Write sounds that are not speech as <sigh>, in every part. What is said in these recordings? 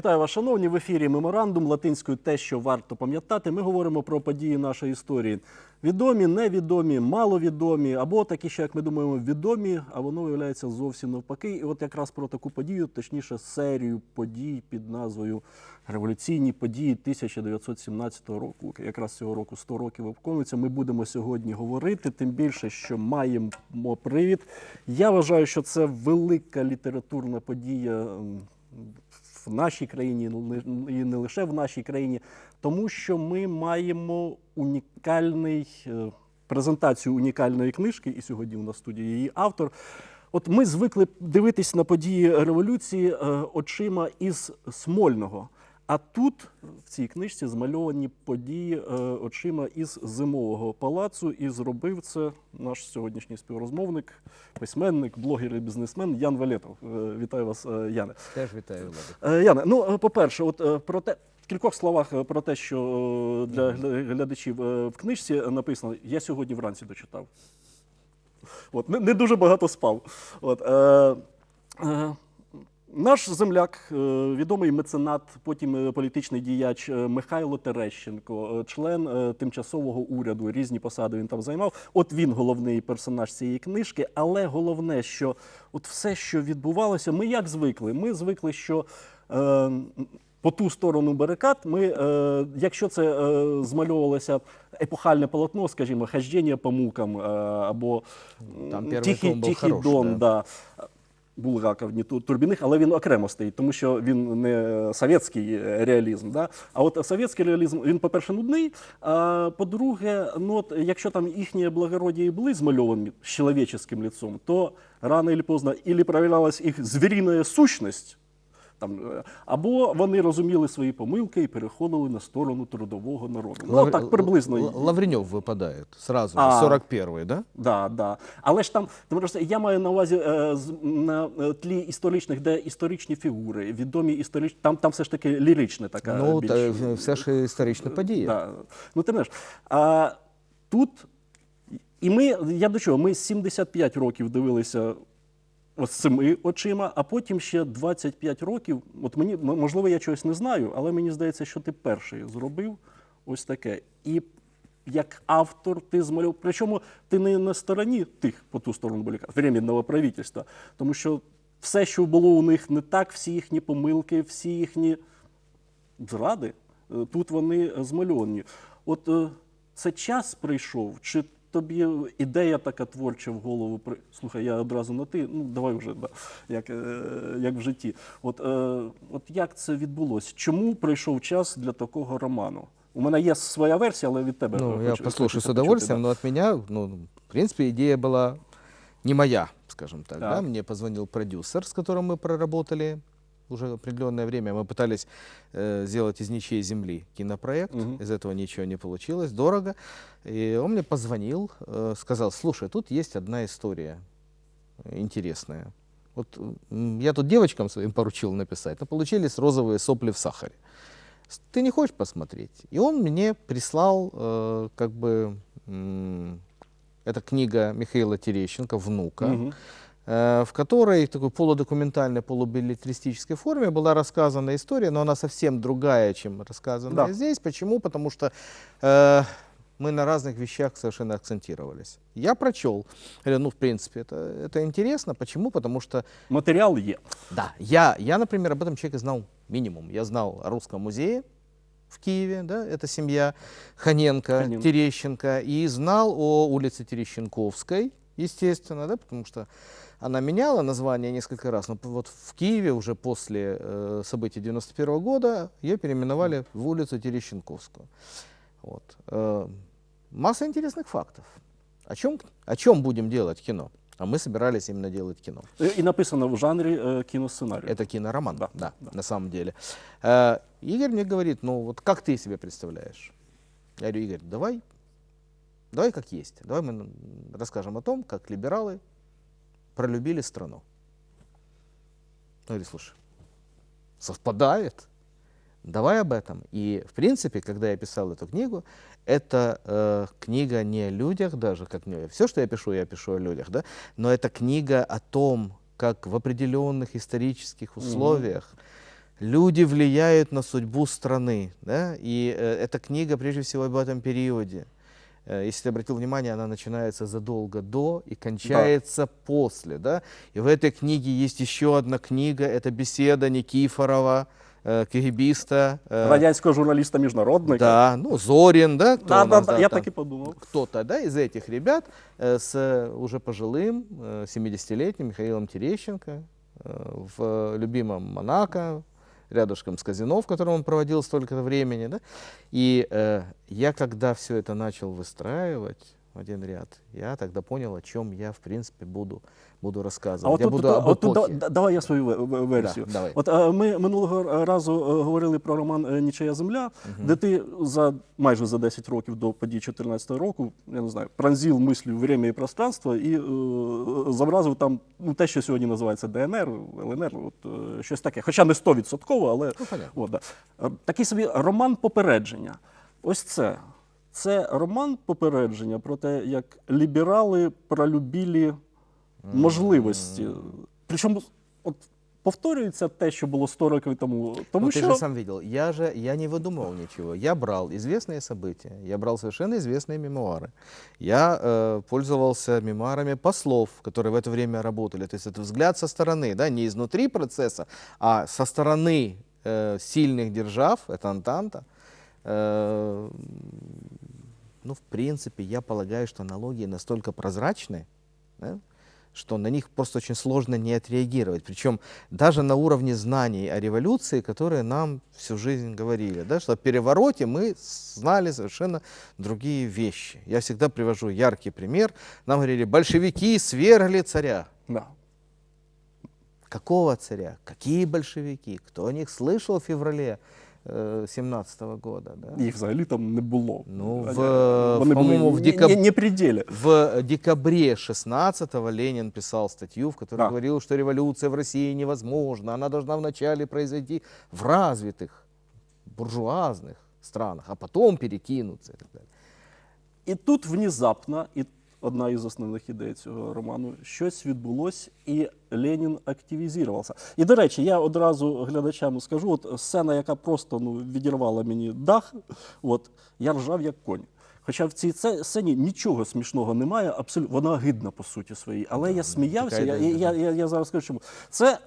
Вітаю вас, шановні. В ефірі меморандум латинською те, що варто пам'ятати. Ми говоримо про події нашої історії. Відомі, невідомі, маловідомі, або такі, що як ми думаємо, відомі, а воно виявляється зовсім навпаки. І от якраз про таку подію, точніше, серію подій під назвою Революційні події 1917 року. Якраз цього року 100 років виконується. Ми будемо сьогодні говорити, тим більше, що маємо привід. Я вважаю, що це велика літературна подія. В нашій країні ну, і не лише в нашій країні, тому що ми маємо унікальний е, презентацію унікальної книжки, і сьогодні у нас в студії її автор. От ми звикли дивитись на події революції е, очима із Смольного. А тут в цій книжці змальовані події е, очима із зимового палацу, і зробив це наш сьогоднішній співрозмовник, письменник, блогер і бізнесмен Ян Валетов. Е, Вітаю вас, е, Яне. Теж вітаю, Влада. Е, Яне, ну по-перше, от про те. В кількох словах про те, що для глядачів в книжці написано, я сьогодні вранці дочитав. От, не, не дуже багато спав. От, е, е, наш земляк, е, відомий меценат, потім е, політичний діяч е, Михайло Терещенко, член тимчасового уряду, різні посади він там займав. От він головний персонаж цієї книжки. Але головне, що от все, що відбувалося, ми як звикли? Ми звикли, що. Е, по ту сторону барикад, ми, е, якщо це е, змальовувалося епохальне полотно, скажімо, хождення по мукам е, або Там тихий, тихий хороший, да. да. Булгаков, Ту- Турбіних, але він окремо стоїть, тому що він не совєтський е, реалізм. Да? А от совєтський реалізм, він, по-перше, нудний, а по-друге, ну, от, якщо там їхні благородії і були змальовані з чоловіческим лицом, то рано чи поздно или проявлялась їх звіріна сущність, там, е, або вони розуміли свої помилки і переходили на сторону трудового народу. Ну, Лав- так приблизно. Л- Лавренев выпадает сразу А. 41-й, да? Да, да. Але ж там, можеш, я маю на увазі е, на е, тлі історичних, де історичні фігури, відомі історичні, там, там все ж таки лірична така. Ну, більш, та, все ж історична подія. Да. Ну, ти знаєш, а тут, і ми, я до чого, ми 75 років дивилися ось цими очима, а потім ще 25 років. От мені, можливо, я чогось не знаю, але мені здається, що ти перший зробив ось таке. І як автор ти змалював, причому ти не на стороні тих по ту сторону барикад, временного правительства, тому що все, що було у них не так, всі їхні помилки, всі їхні зради, е, тут вони змальовані. От е, це час прийшов, чи тобі ідея така творча в голову при... Слухай, я одразу на ти, ну давай вже, да, як, е, як в житті. От, е, от як це відбулося? Чому прийшов час для такого роману? У мене є своя версія, але від тебе. Ну, хочу- я послушаю хочеться с удовольствием, почути, но от меня, ну, в принципе, идея была не моя, скажем так. Так. Да? Мне позвонил продюсер, с которым мы проработали уже определенное время. Мы пытались э, сделать из ничьей земли кинопроект. Мгм. Из этого ничего не получилось, дорого. И он мне позвонил, э, сказал, слушай, тут есть одна история интересная. Вот я тут девочкам своим поручил написать, но получились розовые сопли в сахаре. Ты не хочешь посмотреть? И он мне прислал, э, как бы, м, это книга Михаила Терещенко, внука, Мгм. Э, в которой в такой полудокументальной, полубилетристической форме была рассказана история, но она совсем другая, чем рассказанная Да. здесь. Почему? Потому что э, мы на разных вещах совершенно акцентировались. Я прочел, говорю, ну, в принципе, это, это интересно. Почему? Потому что Матеріал є. да, я, я, например, об этом человеке знал минимум. Я знал о Русском музее в Киеве, да, это семья Ханенко, Ханенко. Терещенко, и знал о улице Терещенковской, естественно, да, потому что она меняла название несколько раз, но п- вот в Киеве уже после э, событий 91 года ее переименовали в улицу Терещенковскую. Вот. Э, масса интересных фактов. О чем, о чем будем делать кино? А мы собирались именно делать кино. Е, І написано в жанрі е, кіносценарію. Это кинороман, Да, да, да. на самом деле. Э, Игорь мне говорит, ну вот как ты себе представляешь? Я говорю, Игорь, давай, давай как есть. Давай мы м, расскажем о том, как либералы пролюбили страну. Ну или слушай, совпадает. Давай об этом. И, в принципе, когда я писал эту книгу, это э, книга не о людях даже, как мне. Все, что я пишу, я пишу о людях, да, но это книга о том, как в определенных исторических условиях люди влияют на судьбу страны. Да? И э, эта книга прежде всего об этом периоде. Э, Если ты обратил внимание, она начинается задолго до и кончается после. Да? И в этой книге есть еще одна книга, это беседа Никифорова, э, КГБиста. э, Радянського журналіста міжнародника. да, ну, Зорин, да, кто Да, у да, нас, да, да, я там так і подумав. кто-то да, из этих ребят э, с э, уже пожилым э, 70-летним Михаилом Терещенко э, в любимом Монако, рядышком с казино, в котором он проводил столько времени. Да? И э, я, когда все это начал выстраивать один ряд, я тогда понял, о чем я, в принципе, буду, буду рассказывать. А от я тут, буду об от да- давай я свою ве- ве- версію. Да, давай. От е, ми минулого разу е, говорили про роман е, Нічия земля, де ти за майже за 10 років до подій 14 року, я не знаю, пронзив мислю время і пространство і е, зобразив там ну, те, що сьогодні називається ДНР, ЛНР, от, е, щось таке. Хоча не 100%, але Ну, от, да. Такий собі роман попередження. Ось це. Це роман попередження про те, як ліберали пролюбили можливості. Причому от, повторюється те, що було 100 років тому. Тому Ну, ты що же сам видел, я же я не выдумывал ничего. Я брал известные события, я брал совершенно известные мемуары. Я э, пользовался мемуарами послов, которые в это время работали. То есть это взгляд со стороны, да, не изнутри процесса, а со стороны э, сильных держав, это Антанта. Э, ну, в принципе, я полагаю, что аналогии настолько прозрачны, да, что на них просто очень сложно не отреагировать. Причем даже на уровне знаний о революции, которые нам всю жизнь говорили, да, что о перевороте мы знали совершенно другие вещи. Я всегда привожу яркий пример. Нам говорили, большевики свергли царя. да. Какого царя? Какие большевики? Кто о них слышал в феврале 17 года? Да? їх взагалі там не було. Ну, Вони в, були по-моему, в не, декаб- не, не пределі. В декабре 16-го Ленин писал статью, в которой Да. говорил, что революция в России невозможна, она должна вначале произойти в развитых, буржуазных странах, а потом перекинуться и так далее. І тут внезапно, і одна із основних ідей цього роману, щось відбулось, і Ленін активізувався. І до речі, я одразу глядачам скажу: от сцена, яка просто ну, відірвала мені дах, от я ржав як конь. Хоча в цій сцені нічого смішного немає, абсолютно вона гидна по суті своїй. Але я сміявся. Я, я, я, я зараз скажу, чому це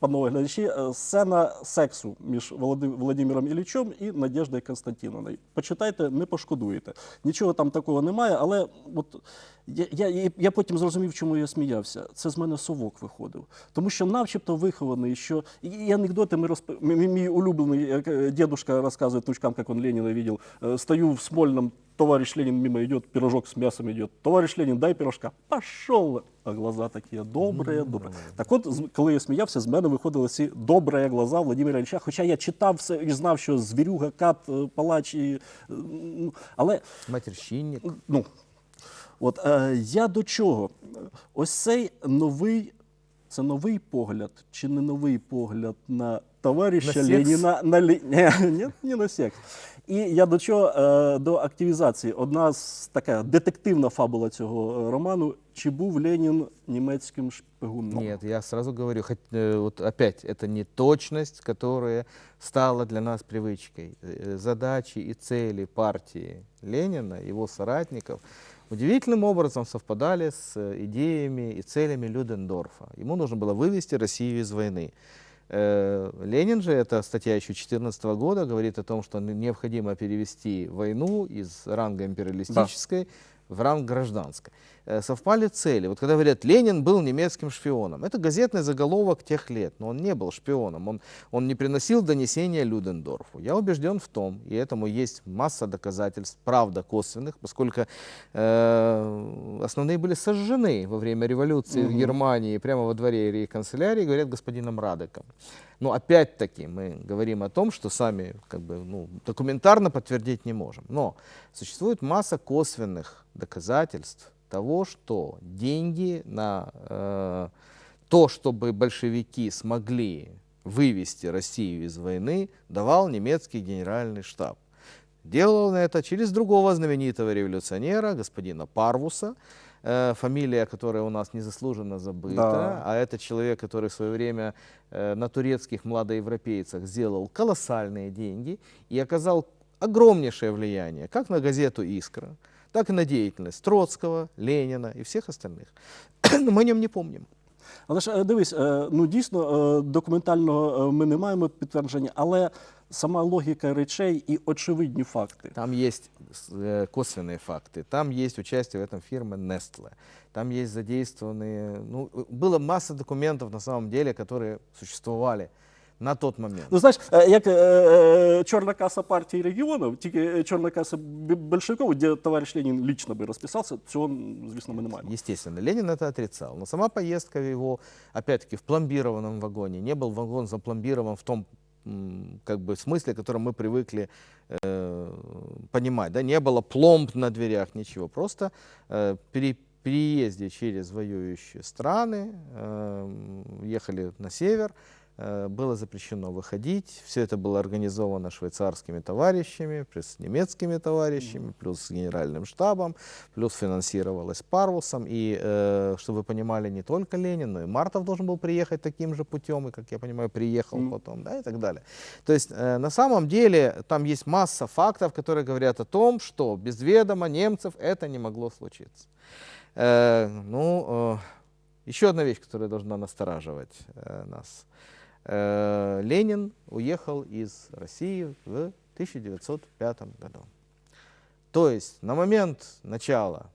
панове глядачі, е, сцена сексу між Володи- Володимиром Іллічем і Надєждою Константіновною. Почитайте, не пошкодуєте. Нічого там такого немає, але от я, я, я потім зрозумів, чому я сміявся. Це з мене совок виходив. Тому що начебто вихований, що і, анекдоти ми розп... мій, улюблений е, дедушка розказує тучкам, як він Леніна видел. Е, Стою в Смольном, товарищ Ленин мимо идет, пирожок с мясом идет. Товарищ Ленин, дай пирожка. Пошел. А глаза такі добрі, добрі. Так от, коли я сміявся, з мене виходили ці добрі глаза Владимира Ильича. Хоча я читав все і знав, що звірюга, кат, е, палач і. ну, Але Матерщинник. ну, от е, я до чого? Ось цей новий, це новий погляд, чи не новий погляд на товариша На секс? Леніна на Лі... ні, ні, не на секс. І я до чого? Е, до активізації. Одна з така детективна фабула цього е, роману. Чи був Ленін німецьким шпигуном? Нет, я сразу говорю, хоть, э, вот опять, это не точность, которая стала для нас привычкой. Э, Задачи и цели партии Ленина, его соратников, удивительным образом совпадали с э, идеями и целями Людендорфа. Ему нужно было вывести Россию из войны. Э, Ленин же, это статья еще 2014 года, говорит о том, что не- необходимо перевести войну из ранга империалистической в ранг гражданской. Э, Совпали цели. Вот когда говорят, Ленин был немецким шпионом, это газетный заголовок тех лет, но он не был шпионом, он, он не приносил донесения Людендорфу. Я убежден в том, и этому есть масса доказательств, правда, косвенных, поскольку э, основные были сожжены во время революции в Германии прямо во дворе рейхсканцелярии, говорят, господином Радеком. Но опять-таки мы говорим о том, что сами как бы, ну, документарно подтвердить не можем. Но существует масса косвенных доказательств того, что деньги на э, то, чтобы большевики смогли вывести Россию из войны, давал немецкий генеральный штаб. Делал он это через другого знаменитого революционера, господина Парвуса, э, фамилия, которая у нас незаслуженно забыта, Да. а это человек, который в свое время э, на турецких младоевропейцах сделал колоссальные деньги и оказал огромнейшее влияние как на газету «Искра», так и на деятельность Троцкого, Ленина и всех остальных. <coughs> Но мы о нем не помним. Але ж е, дивись, е, ну дійсно е, документального е, ми не маємо підтвердження, але сама логіка речей і очевидні факти. Там есть э, косвенные факты, там есть участие в этом фирмы Nestle, там есть задействованные, ну, э, было масса документов на самом деле, которые существовали на тот момент. Ну знаєш, е, як е, е, чорна каса партії регіонів, тільки е, чорна каса б- большевиків, де товариш Ленін лично би розписався, цього, звісно, ми не маємо. Естественно, Ленин это отрицал. Но сама поездка его, опять-таки, в пломбированном вагоне, не был вагон запломбирован в том м, как бы смысле, которым мы привыкли э, понимать. Да? Не было пломб на дверях, ничего. Просто э, при переезде через воюющие страны э, ехали на север, э, было запрещено выходить. Все это было организовано швейцарскими товарищами, плюс немецкими товарищами, плюс генеральным штабом, плюс финансировалось Парвусом. И, э, чтобы вы понимали, не только Ленин, но и Мартов должен был приехать таким же путем, и, как я понимаю, приехал Мгм. потом, да, и так далее. То есть, э, на самом деле, там есть масса фактов, которые говорят о том, что без ведома немцев это не могло случиться. Э, ну, э, еще одна вещь, которая должна настораживать э, нас. Э, Ленин уехал из России в 1905 году. То есть на момент начала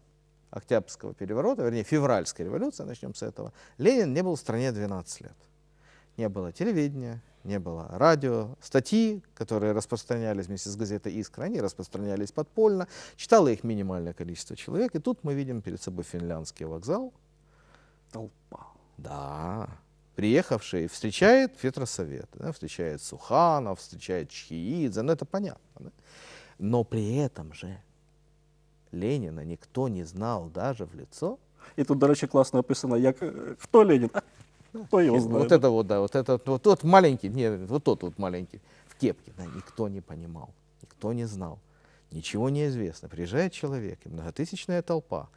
Октябрьского переворота, вернее, февральской революции, начнем с этого, Ленин не был в стране 12 лет. Не было телевидения, не было радио. Статьи, которые распространялись вместе с газетой «Искра», они распространялись подпольно. Читало их минимальное количество человек. И тут мы видим перед собой финляндский вокзал. Толпа. Да, приехавший встречает Петросовет, да, встречает Суханов, встречает Чхиидзе, ну это понятно. да. Но при этом же Ленина никто не знал даже в лицо. І тут, до речі, класно написано, як е, хто Ленін, а <laughs> хто його знає. Вот это вот, да, вот это вот тот маленький, не, вот тот вот маленький в кепке, да, никто не понимал, никто не знал, ничего не известно. Приезжает человек, и многотысячная толпа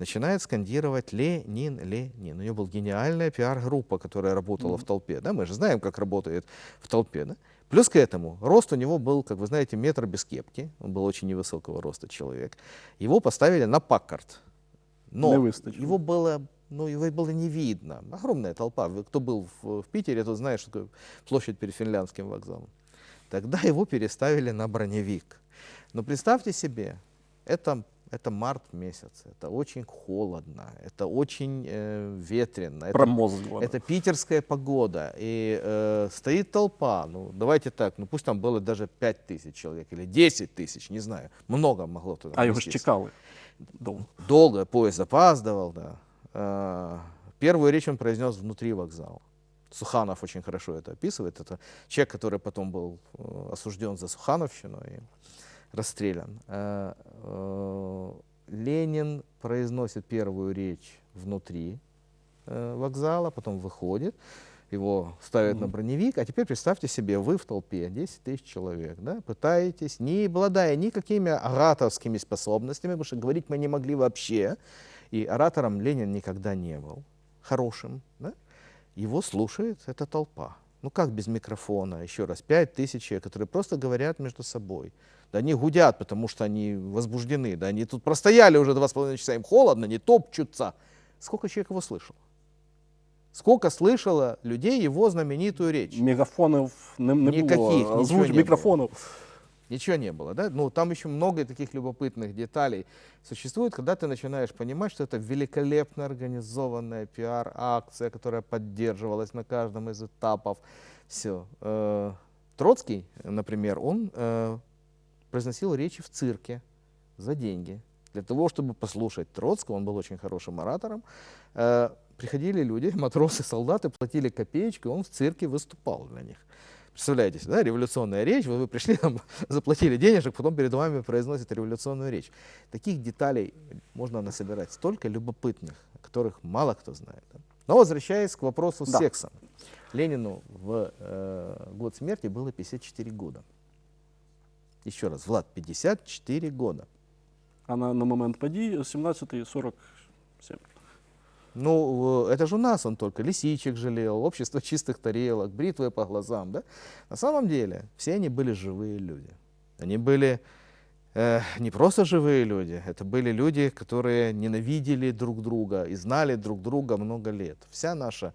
начинает скандировать «Ленин, Ленин». У нее была гениальная пиар-группа, которая работала в толпе. Да? Мы же знаем, как работает в толпе. Да? Плюс к этому, рост у него был, как вы знаете, метр без кепки. Он был очень невысокого роста человек. Его поставили на паккарт. Но его было, ну, его было не видно. Огромная толпа. Кто был в, в Питере, тот знает, что такое площадь перед Финляндским вокзалом. Тогда его переставили на броневик. Но представьте себе, это, это март месяц, это очень холодно, это очень э, ветрено, это Промозгло. это питерская погода, и э, стоит толпа, ну давайте так, ну пусть там было даже 5 тысяч человек или 10 тысяч, не знаю, много могло туда А вместиться. чекали. Довго. Долго поезд запаздывал, да. Э, Первую речь он произнес внутри вокзала. Суханов очень хорошо это описывает. Это человек, который потом был э, осужден за Сухановщину и расстрелян. Э, э, Ленин произносит первую речь внутри э, вокзала, потом выходит, его ставят на Мгм. броневик, а теперь представьте себе, вы в толпе, 10 тысяч человек, да, пытаетесь, не обладая никакими ораторскими способностями, потому что говорить мы не могли вообще, и оратором Ленин никогда не был, хорошим, да, его слушает эта толпа. Ну как без микрофона, еще раз, 5 тысяч человек, которые просто говорят между собой. Да они гудят, потому что они возбуждены, да они тут простояли уже два с половиной часа, им холодно, не топчутся. Сколько человек его слышал? Сколько слышало людей его знаменитую речь? Мегафонів не, не Никаких, було. нічого Звуч не мікрофонів. Ничего не было, да? Ну, там еще много таких любопытных деталей существует, когда ты начинаешь понимать, что это великолепно организованная пиар-акция, которая поддерживалась на каждом из этапов. Все. Троцкий, например, он э, произносил речи в цирке за деньги. Для того, чтобы послушать Троцкого, он был очень хорошим оратором, э, приходили люди, <laughs> матросы, солдаты, платили копеечку, и он в цирке выступал для них. Представляете, да, революционная речь, вы, вы пришли, <laughs> там, заплатили денежек, потом перед вами произносят революционную речь. Таких деталей можно насобирать столько любопытных, которых мало кто знает. да. Но возвращаясь к вопросу Да. секса. Ленину в э, год смерти было 54 года. Еще раз, Влад, 54 года. А на, на момент подій 17-40 Всім. Ну, э, это же у нас он только лисичек жалел, общество <laughs> чистых тарелок, бритвы по глазам, да? На самом деле, все они были живые люди. Они были э, не просто живые люди, это были люди, которые ненавидели друг друга и знали друг друга много лет. Вся наша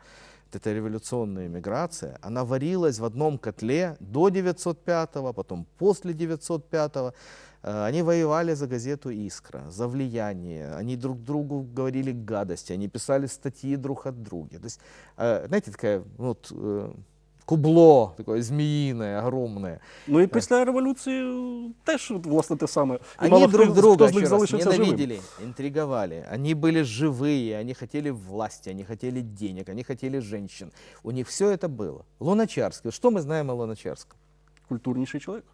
эта революционная миграция, она варилась в одном котле до 905-го, потом после 905-го. Э, Они воевали за газету «Искра», за влияние, они друг другу говорили гадости, они писали статьи друг от друга. То есть, э, знаете, такая вот э, кубло такое змеиное, огромное. Ну і після революції е, теж власне те саме. І Они мало друг хто, друга хто з них еще раз, залишився живим. ненавидели, интриговали. Они были живые, они хотели власти, они хотели денег, они хотели женщин. У них все это было. Луначарский. Что мы знаем о Луначарском? Культурніший чоловік.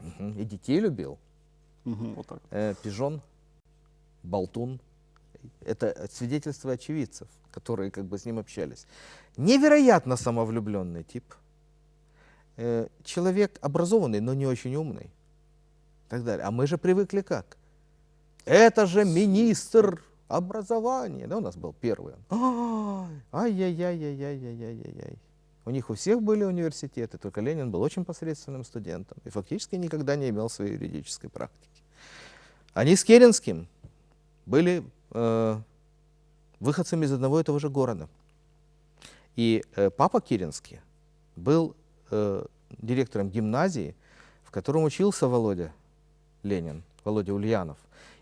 Мгм. И детей любил. Угу, отак. Э, пижон, болтун. Это свидетельство очевидцев, которые как бы с ним общались. Невероятно самовлюбленный тип. Э, человек образованный, но не очень умный. и Так далее. А мы же привыкли как? Это же министр образования. Да, у нас был первый. <gasps> Ай-яй-яй-яй-яй-яй-яй-яй. У них у всех были университеты, только Ленин был очень посредственным студентом и фактически никогда не имел своей юридической практики. Они с Керенским были э, выходцами из одного и того же города. И э, папа Керенский был э, директором гимназии, в котором учился Володя Ленин, Володя Ульянов.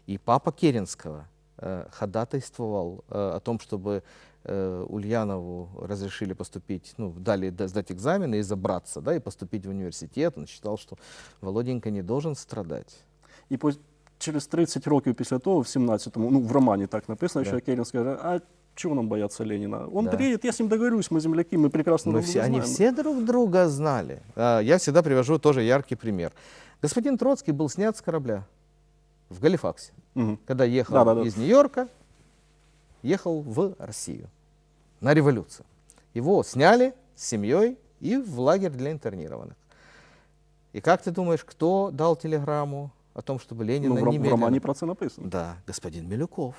И папа Керенского э, ходатайствовал э, о том, чтобы э, Ульянову разрешили поступить, ну, дали да- сдать экзамены и забраться, да, и поступить в университет. Он считал, что Володенька не должен страдать. І по, через 30 років після того, в 17-му, ну в романі так написано, Да. що Керін скаже, а чого нам бояться Леніна? Он Да. приедет, я с ним договорюсь, мы земляки, мы прекрасно Мы друг все, друга они знаем. все друг друга знали. А, Я всегда привожу тоже яркий пример. Господин Троцкий был снят с корабля в Галифаксе, Мгм. когда ехал Да-да-да. из Нью-Йорка, ехал в Россию на революцию. Его сняли с семьей и в лагерь для интернированных. И как ты думаешь, кто дал телеграмму о том, чтобы Ленина Ну, в, ром- в немедленно... романі про це написано. Да, господин Милюков.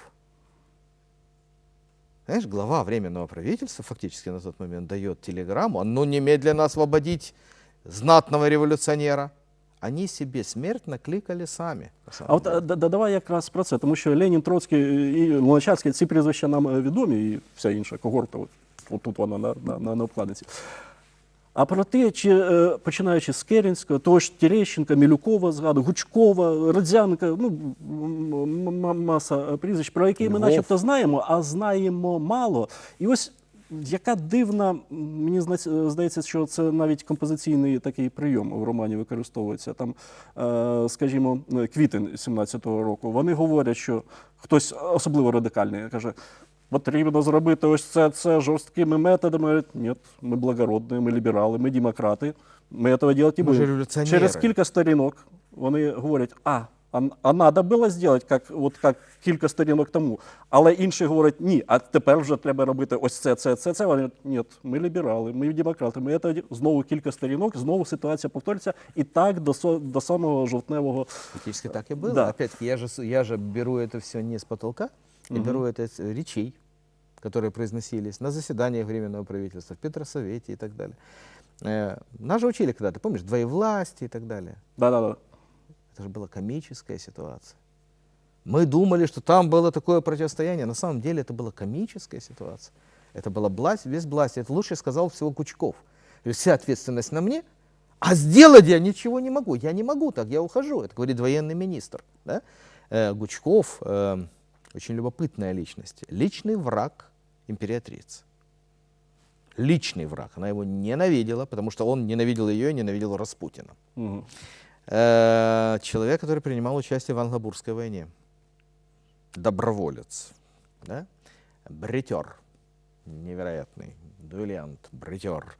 Знаешь, глава Временного правительства фактически на тот момент дает телеграмму, ну немедленно освободить знатного революционера. Они себе смерть накликали сами. А от е, да- да- давай якраз про це, тому що Ленін, Троцький і Луначарський, ці прізвища нам е, відомі, і вся інша когорта, от, от тут вона на, на, на, на обкладинці. А про те, чи е, починаючи з Керенського, того ж Терещенка, Мілюкова згаду, Гучкова, Родзянка, ну маса е, прізвищ, про які ми начебто знаємо, а знаємо мало. І ось яка дивна, мені здається, що це навіть композиційний такий прийом в романі використовується. Там, е, скажімо, е, квітень 17-го року. Вони говорять, що хтось особливо радикальний каже. Потрібно зробити ось це, це жорсткими методами. Ні, ми благородні, ми ліберали, ми демократи. Ми цього робити не будемо. Через кілька сторінок вони говорять, а, а, а надо було зробити, як, от, як кілька сторінок тому. Але інші говорять, ні, а тепер вже треба робити ось це, це, це, це. Вони говорять, ні, ми ліберали, ми демократи, ми це знову кілька сторінок, знову ситуація повторюється. І так до, со- до самого жовтневого. Фактически так и было. Да. Опять-таки, я же, с- я же беру это все не с потолка, я беру это с речей, которые произносились на заседаниях Временного правительства, в Петросовете и так далее. Э, Нас же учили когда-то, помнишь, двоевластие и так далее. Да-да-да. Это же была комическая ситуация. Мы думали, что там было такое противостояние. На самом деле это была комическая ситуация. Это была власть, без власти. Это лучше сказал всего Кучков. То Вся ответственность на мне, а сделать я ничего не могу. Я не могу так, я ухожу. Это говорит военный министр. Да? Э, Гучков э, очень любопытная личность. Личный враг императрицы. Личный враг. Она его ненавидела, потому что он ненавидел ее и ненавидел Распутина. Угу. Э, Человек, который принимал участие в Англобурской войне. Доброволец. Да? Бритер. Невероятный. Дуэлянт. Бритер.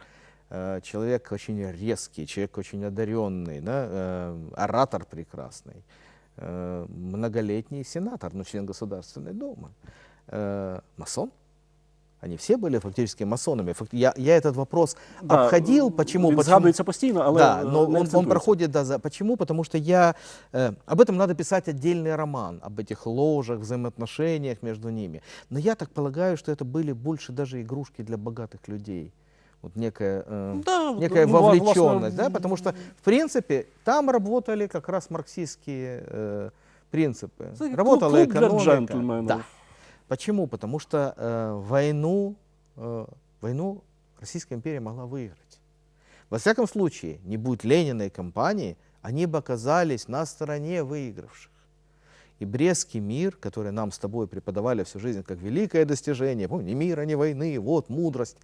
Э, Человек очень резкий, человек очень одаренный, да? э, оратор прекрасный, э, многолетний сенатор, ну, член Государственной Думы, э, масон. Они все были фактически масонами. Фак- Я, я этот вопрос Да, обходил. Почему? Він Почему? згадується постійно, але да, е, но не он, он акцентується. проходит, да, за, почему? Потому что я, э, об этом надо писать отдельный роман, об этих ложах, взаимоотношениях между ними. Но я так полагаю, что это были больше даже игрушки для богатых людей. Вот некая, э, Да, некая ну, вла- власне, вовлеченность, да, потому что, в принципе, там работали как раз марксистские э, принципы. Это клуб- Работала клуб для экономика. джентльменов. Да. Почему? Потому что э, войну, э, войну Российская империя могла выиграть. Во всяком случае, не будь Ленина и компании, они бы оказались на стороне выигравших. И Брестский мир, который нам с тобой преподавали всю жизнь как великое достижение, помню, ни мира, ни войны, вот мудрость,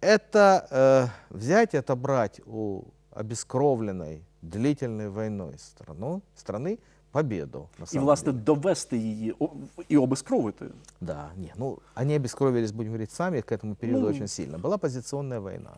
это э, взять и отобрать у обескровленной длительной войной страну, страны победу. На І, самом власне, деле. довести її о- і обескровити. Да, не, ну они обескровились, будем говорить, сами к этому периоду Ну. очень сильно. Была позиционная война,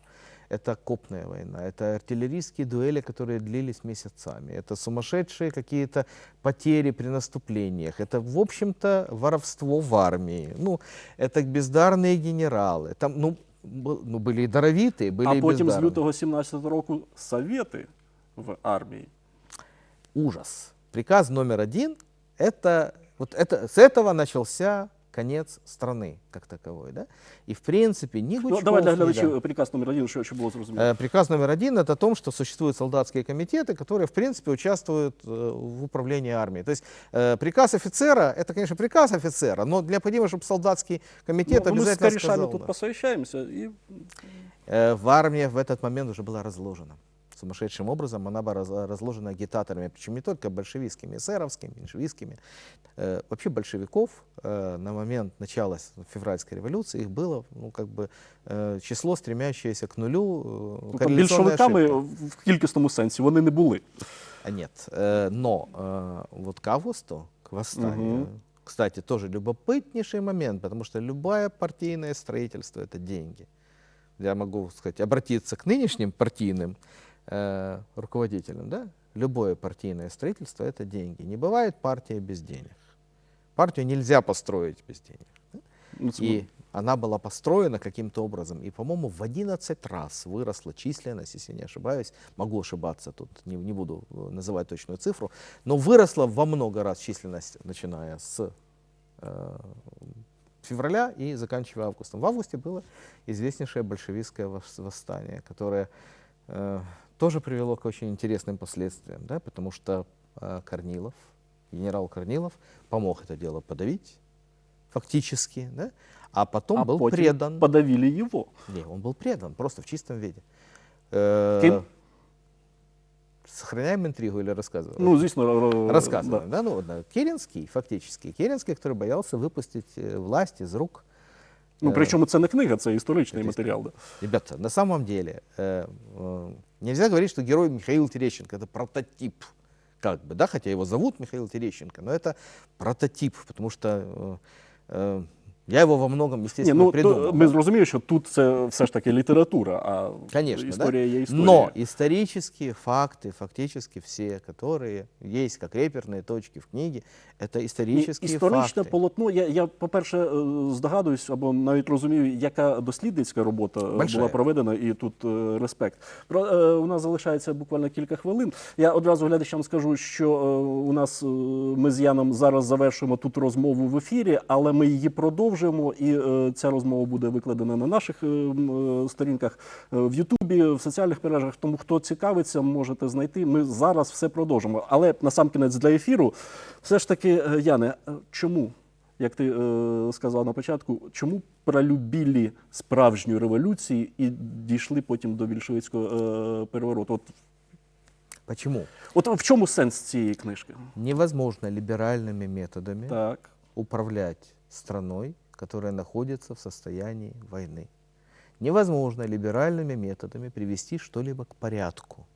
это копная война, это артиллерийские дуэли, которые длились месяцами, это сумасшедшие какие-то потери при наступлениях, это, в общем-то, воровство в армии, ну, это бездарные генералы, там, ну, был- ну были и даровитые, были А и потім з бездарные. лютого 17-го року совєти в армії. ужас. Приказ номер один, это, вот это, с этого начался конец страны как таковой. Да? И в принципе ни Ну, Гучков, давай для ни- да. глядачів приказ номер один, що, що було зрозуміло. Э, Приказ номер один это о том, что существуют солдатские комитеты, которые, в принципе, участвуют э, в управлении армией. То есть э, приказ офицера, это, конечно, приказ офицера, но необходимо, чтобы солдатский комитет Ну, ми з обязательно корішами сказал. тут да. посовіщаємося і Э, В армия в этот момент уже была разложена. Сумасшедшим образом она была раз- разложена агитаторами, причем не только большевистскими, эсеровскими, меньшевистскими. Э, Вообще большевиков э, на момент начала с- февральской революции их было ну, как бы, э, число, стремящееся к нулю. э, ну, там, корреляционная більшовиками ошибка. в кількісному сенсі вони не були. А нет, э, но э, вот к августу, к восстанию, Мгм. кстати, тоже любопытнейший момент, потому что любое партийное строительство — это деньги. Я могу сказать, обратиться к нынешним партийным э, руководителям. Да? Любое партийное строительство — это деньги. Не бывает партия без денег. Партию нельзя построить без денег. Ну, це И она была построена каким-то образом. И, по-моему, в 11 раз выросла численность, если не ошибаюсь. Могу ошибаться, тут не, не буду э, называть точную цифру. Но выросла во много раз численность, начиная с э, февраля и заканчивая августом. В августе было известнейшее большевистское вос- восстание, которое э, тоже привело к очень интересным последствиям, да, потому что э, Корнилов, генерал Корнилов помог это дело подавить фактически, да, а потом а был потім предан. подавили його. Не, он был предан, просто в чистом виде. Э, Кем? Сохраняем интригу или рассказываем? Ну, звісно, ро- ро- Рассказываем, да. да. ну, да, Керенский, фактически, Керенский, который боялся выпустить э, власть из рук. Ну, э, причому це не книга, це історичний Це матеріал. Да. Ребята, на самом деле, э, э, нельзя говорить, что герой Михаил Терещенко это прототип, как бы, да, хотя его зовут Михаил Терещенко, но это прототип, потому что э, э, я его во многом, Ні, естественно, ну, придумал. то, да. ми зрозуміли, що тут це все ж таки література, а Конечно, історія да? є історія. Но исторические факты, фактически все, которые есть как реперные точки в книге, это І исторические історичне факты. полотно, я, я по-перше, е, здогадуюсь або навіть розумію, яка дослідницька робота е, Большая. була проведена, і тут е, респект. Про, е, у нас залишається буквально кілька хвилин. Я одразу глядачам скажу, що е, у нас е, ми з Яном зараз завершуємо тут розмову в ефірі, але ми її продовжуємо, і е, ця розмова буде викладена на наших е, е, сторінках е, в Ютубі, в соціальних мережах. Тому хто цікавиться, можете знайти. Ми зараз все продовжимо. Але насамкінець для ефіру, все ж таки, е, Яне, е, чому? Як ти е, сказав на початку, чому пролюбили справжню революцію і дійшли потім до більшовицького е, перевороту? От, Почему? от в чому сенс цієї книжки? Невозможно либеральными методами Так. управлять страной, которая находится в состоянии войны. Невозможно либеральными методами привести что-либо к порядку.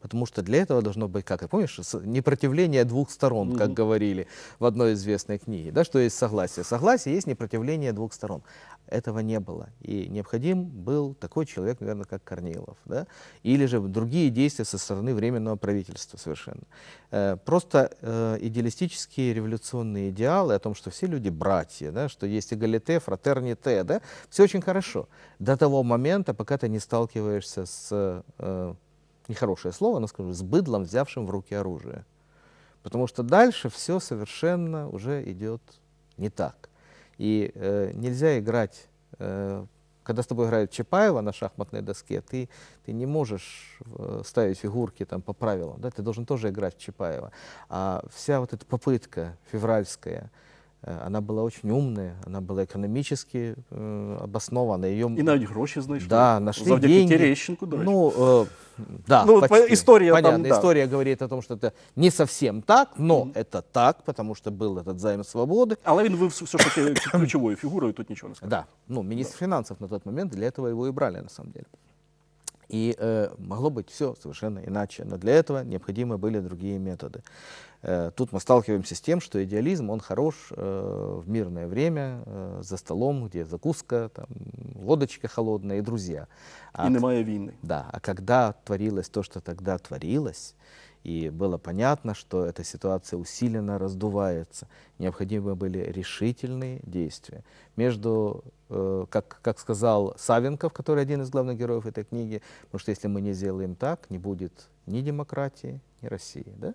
Потому что для этого должно быть, как, помнишь, с- непротивление двух сторон, как Мгм. говорили в одной известной книге, да, что есть согласие. Согласие есть непротивление двух сторон. Этого не было. И необходим был такой человек, наверное, как Корнилов. Да? Или же другие действия со стороны Временного правительства совершенно. Э, Просто э, идеалистические революционные идеалы о том, что все люди братья, да, что есть эгалите, фратерните, да, все очень хорошо. До того момента, пока ты не сталкиваешься с, э, нехорошее слово, но скажу, с быдлом, взявшим в руки оружие. Потому что дальше все совершенно уже идет не так. И э, нельзя играть, э, когда с тобой играет Чапаева на шахматной доске, ты, ты не можешь э, ставить фигурки там по правилам, да? ты должен тоже играть в Чапаева. А вся вот эта попытка февральская, она была очень умная, она была экономически э, обоснована. Ее, І навіть гроші знайшли. Да, нашли Завдяки деньги. Терещенку, до речі. Ну, э, да, Ну, почти. по- история там, Понятно, да. история говорит о том, что это не совсем так, но Мгм. это так, потому что был этот займ свободы. Але він був все ж таки <coughs> ключовою фігурою, тут нічого не скажу. Да, ну, министр финансов на тот момент, для этого его и брали, на самом деле. И э, могло быть все совершенно иначе, но для этого необходимы были другие методы. Э, тут мы сталкиваемся с тем, что идеализм, он хорош э, в мирное время, э, за столом, где закуска, там, водочка холодная и друзья. А І немає війни. Да, а когда творилось то, что тогда творилось, и было понятно, что эта ситуация усиленно раздувается, необходимы были решительные действия. Между, э, как, как сказал Савенков, который один из главных героев этой книги, потому что если мы не сделаем так, не будет ни демократии, ни России. Да?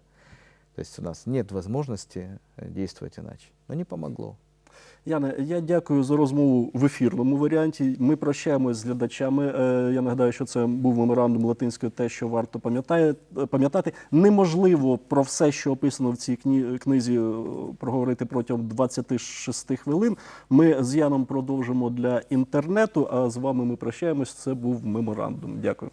То есть у нас нет возможности э, действовать иначе. Но не помогло. Яне, я дякую за розмову в ефірному варіанті. Ми прощаємось з глядачами. Е, Я нагадаю, що це був меморандум латинською, те, що варто пам'ятати. Неможливо про все, що описано в цій книзі, е, проговорити протягом 26 хвилин. Ми з Яном продовжимо для інтернету. А з вами ми прощаємось. Це був меморандум. Дякую.